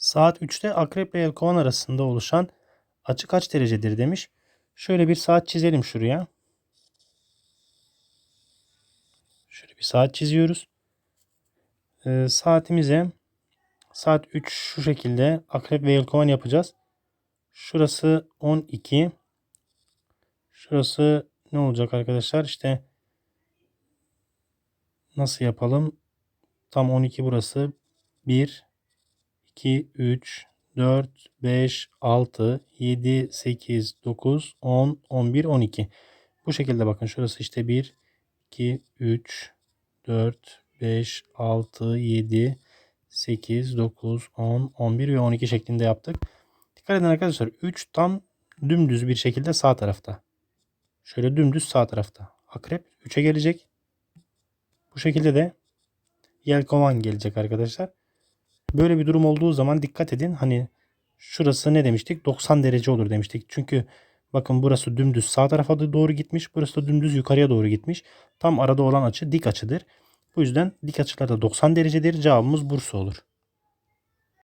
Saat 3'te akrep ile yelkovan arasında oluşan açı kaç derecedir demiş. Şöyle bir saat çizelim şuraya. Şöyle bir saat çiziyoruz. Ee, saatimize saat 3 şu şekilde akrep ve yelkovan yapacağız. Şurası 12. Şurası ne olacak arkadaşlar? İşte nasıl yapalım? Tam 12 burası. 1 2 3 4 5 6 7 8 9 10 11 12. Bu şekilde bakın şurası işte 1 2 3 4 5 6 7 8 9 10 11 ve 12 şeklinde yaptık. Dikkat edin arkadaşlar 3 tam dümdüz bir şekilde sağ tarafta. Şöyle dümdüz sağ tarafta. Akrep 3'e gelecek. Bu şekilde de yelkovan gelecek arkadaşlar. Böyle bir durum olduğu zaman dikkat edin. Hani şurası ne demiştik? 90 derece olur demiştik. Çünkü bakın burası dümdüz sağ tarafa doğru gitmiş. Burası da dümdüz yukarıya doğru gitmiş. Tam arada olan açı dik açıdır. Bu yüzden dik açılarda 90 derecedir. Cevabımız Bursa olur.